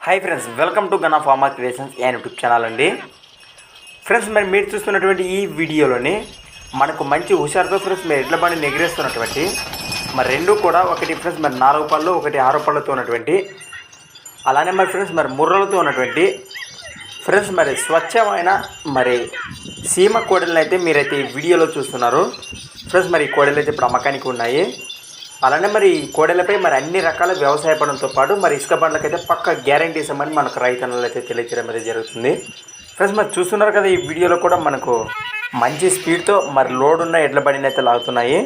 Hi friends welcome to Gana pharma creations and YouTube channel అండి. Friends మరి మీరు చూస్తున్నటువంటి ఈ వీడియోలోని మనకు మంచి హుషారుతో ఫ్రెండ్స్ మీరు ఎడ్ల బండి ఎగిరేస్తున్నటువంటి మరి రెండు కూడా ఒకటి ఫ్రెండ్స్ మరి నాలుగు పళ్ళు ఒకటి ఆరు పళ్ళతో ఉన్నటువంటి అలానే మరి ఫ్రెండ్స్ మరి ముర్రలతో ఉన్నటువంటి ఫ్రెండ్స్ మరి స్వచ్ఛమైన మరి సీమ కోడలను అయితే మీరైతే ఈ వీడియోలో చూస్తున్నారు. ఫ్రెండ్స్ మరి ఈ కోడలు అయితే ఇప్పుడు అమ్మకానికి ఉన్నాయి. అలానే మరి ఈ కోడలపై మరి అన్ని రకాల వ్యవసాయ పనులతో పాటు మరి ఇసుక బండ్లకైతే పక్క గ్యారంటీ ఇస్తామని మనకు రైతన్నలు అయితే తెలియజేయడం అయితే జరుగుతుంది. ఫ్రెండ్స్ మరి చూస్తున్నారు కదా ఈ వీడియోలో కూడా మనకు మంచి స్పీడ్తో మరి లోడ్ ఉన్న ఎడ్ల బండిని అయితే లాగుతున్నాయి.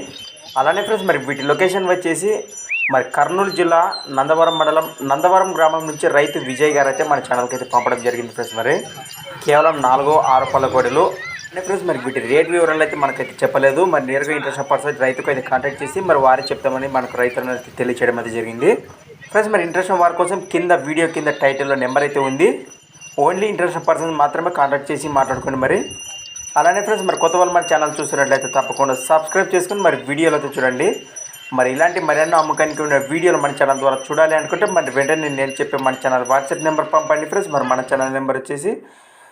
అలానే ఫ్రెండ్స్ మరి వీటి లొకేషన్ వచ్చేసి మరి కర్నూలు జిల్లా నందవరం మండలం నందవరం గ్రామం నుంచి రైతు విజయ్ గారు అయితే మన ఛానల్కి అయితే పంపడం జరిగింది ఫ్రెండ్స్ మరి. కేవలం నాలుగో ఆరు పళ్ళ కోడలు అంటే ఫ్రెండ్స్ మరి వీటి రేట్ వివరాలు అయితే మనకైతే చెప్పలేదు. మరి నేరుగా ఇంట్రెస్ట్ పర్సన్ రైతుకు అయితే కాంటాక్ట్ చేసి మరి వారే చెప్తామని మనకు రైతులను అయితే తెలియచేయడం అయితే జరిగింది. ఫ్రెండ్స్ మరి ఇంట్రెస్ట్ వారి కోసం కింద వీడియో కింద టైటిల్లో నెంబర్ అయితే ఉంది. ఓన్లీ ఇంట్రెస్ట్ పర్సన్ మాత్రమే కాంటాక్ట్ చేసి మాట్లాడుకోండి మరి. అలానే ఫ్రెండ్స్ మరి కొత్త వాళ్ళు మన ఛానల్ చూస్తున్నట్లయితే తప్పకుండా సబ్స్క్రైబ్ చేసుకుని మరి వీడియోలో అయితే చూడండి. మరి ఇలాంటి మరెన్నో అమ్మకానికి ఉన్న వీడియోలు మన ఛానల్ ద్వారా చూడాలి అనుకుంటే మరి వెంటనే నేను చెప్పే మన ఛానల్ వాట్సాప్ నెంబర్ పంపండి ఫ్రెండ్స్. మరి మన ఛానల్ నెంబర్ వచ్చేసి